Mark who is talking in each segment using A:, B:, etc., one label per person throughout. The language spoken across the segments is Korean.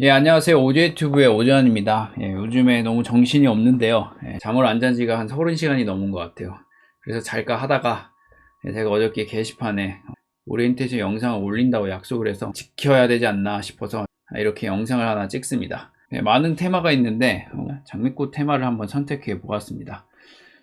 A: 예, 안녕하세요. 오제튜브의 오재환입니다. 예, 요즘에 너무 정신이 없는데요. 예, 잠을 안 잔 지가 한 30시간이 넘은 것 같아요. 그래서 잘까 하다가 예, 제가 어저께 게시판에 오리엔테이션 영상을 올린다고 약속을 해서 지켜야 되지 않나 싶어서 이렇게 영상을 하나 찍습니다. 예, 많은 테마가 있는데 어, 장미꽃 테마를 한번 선택해 보았습니다.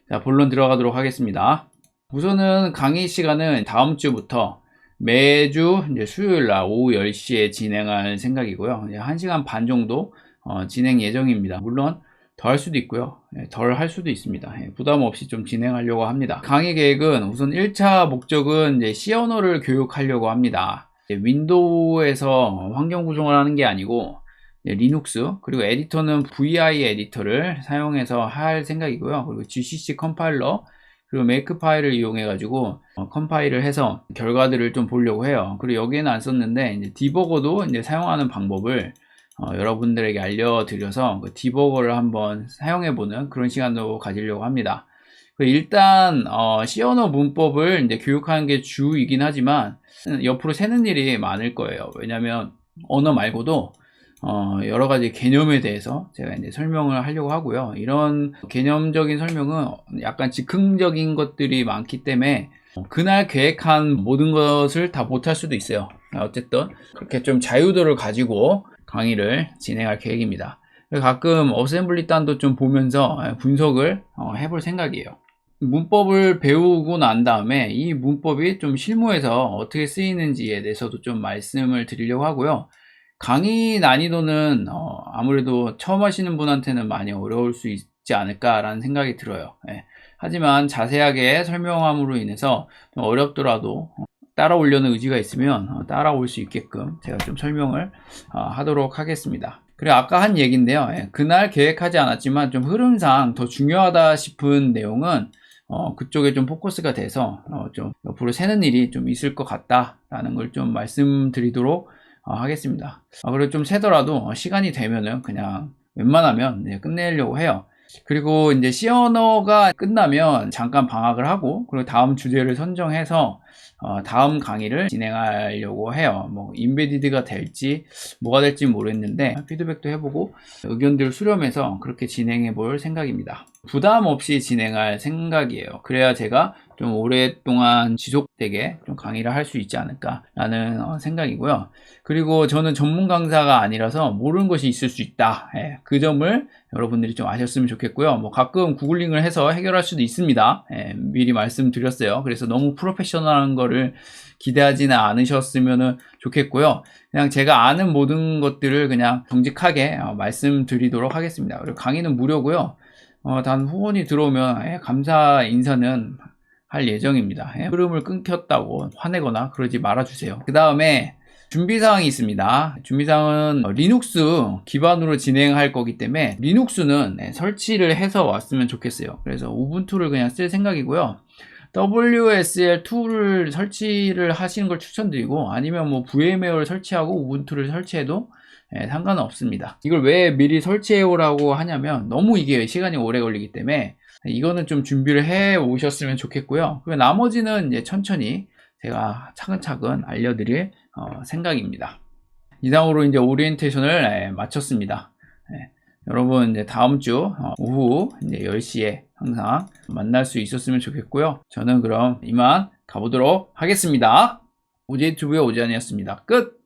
A: 자, 본론 들어가도록 하겠습니다. 우선은 강의 시간은 다음 주부터 매주 이제 수요일 날 오후 10시에 진행할 생각이고요. 1시간 반 정도 어, 진행 예정입니다. 물론 더 할 수도 있고요. 덜 할 수도 있습니다. 예, 부담 없이 좀 진행하려고 합니다. 강의 계획은 우선 1차 목적은 이제 C 언어를 교육하려고 합니다. 이제 윈도우에서 환경 구성을 하는 게 아니고 이제 리눅스 그리고 에디터는 VI 에디터를 사용해서 할 생각이고요. 그리고 GCC 컴파일러 그리고 메이크 파일을 이용해 가지고 어, 컴파일을 해서 결과들을 좀 보려고 해요. 그리고 여기에는 안 썼는데 이제 디버거도 이제 사용하는 방법을 어, 여러분들에게 알려드려서 그 디버거를 한번 사용해보는 그런 시간도 가지려고 합니다. 그 일단 어, C 언어 문법을 이제 교육하는 게 주이긴 하지만 옆으로 새는 일이 많을 거예요. 왜냐하면 언어 말고도 어, 여러 가지 개념에 대해서 제가 이제 설명을 하려고 하고요. 이런 개념적인 설명은 약간 즉흥적인 것들이 많기 때문에 그날 계획한 모든 것을 다 못할 수도 있어요. 어쨌든 그렇게 좀 자유도를 가지고 강의를 진행할 계획입니다. 가끔 어셈블리 단도 좀 보면서 분석을 어, 해볼 생각이에요. 문법을 배우고 난 다음에 이 문법이 좀 실무에서 어떻게 쓰이는지에 대해서도 좀 말씀을 드리려고 하고요. 강의 난이도는 어, 아무래도 처음 하시는 분한테는 많이 어려울 수 있지 않을까라는 생각이 들어요. 예. 하지만 자세하게 설명함으로 인해서 좀 어렵더라도 어, 따라오려는 의지가 있으면 어, 따라올 수 있게끔 제가 좀 설명을 어, 하도록 하겠습니다. 그리고 아까 한 얘기인데요. 예. 그날 계획하지 않았지만 좀 흐름상 더 중요하다 싶은 내용은 어, 그쪽에 좀 포커스가 돼서 어, 좀 옆으로 새는 일이 좀 있을 것 같다라는 걸 좀 말씀드리도록 어, 하겠습니다. 어, 그리고 좀 세더라도 시간이 되면은 그냥 웬만하면 네, 끝내려고 해요. 그리고 이제 언어가 끝나면 잠깐 방학을 하고 그리고 다음 주제를 선정해서 어, 다음 강의를 진행하려고 해요. 뭐 인베디드가 될지 뭐가 될지 모르겠는데 피드백도 해보고 의견들을 수렴해서 그렇게 진행해 볼 생각입니다. 부담 없이 진행할 생각이에요. 그래야 제가 좀 오랫동안 지속되게 좀 강의를 할 수 있지 않을까라는 어, 생각이고요. 그리고 저는 전문 강사가 아니라서 모르는 것이 있을 수 있다. 예, 그 점을 여러분들이 좀 아셨으면 좋겠고요. 뭐 가끔 구글링을 해서 해결할 수도 있습니다. 예, 미리 말씀드렸어요. 그래서 너무 프로페셔널한 거를 기대하지는 않으셨으면 좋겠고요. 그냥 제가 아는 모든 것들을 그냥 정직하게 어, 말씀드리도록 하겠습니다. 그리고 강의는 무료고요. 어, 단 후원이 들어오면 예, 감사 인사는 할 예정입니다. 예, 흐름을 끊겼다고 화내거나 그러지 말아주세요. 그 다음에 준비사항이 있습니다. 준비사항은 리눅스 기반으로 진행할 거기 때문에 리눅스는 네, 설치를 해서 왔으면 좋겠어요. 그래서 우분투를 그냥 쓸 생각이고요. WSL2를 설치를 하시는 걸 추천드리고 아니면 뭐 VMware를 설치하고 우분투를 설치해도 예, 상관은 없습니다. 이걸 왜 미리 설치해 오라고 하냐면 너무 이게 시간이 오래 걸리기 때문에 이거는 좀 준비를 해 오셨으면 좋겠고요. 그리고 나머지는 이제 천천히 제가 차근차근 알려드릴 어, 생각입니다. 이상으로 이제 오리엔테이션을 예, 마쳤습니다. 예, 여러분 이제 다음 주 어, 오후 이제 10시에 항상 만날 수 있었으면 좋겠고요. 저는 그럼 이만 가보도록 하겠습니다. 오제이튜브의 오지안이었습니다. 끝!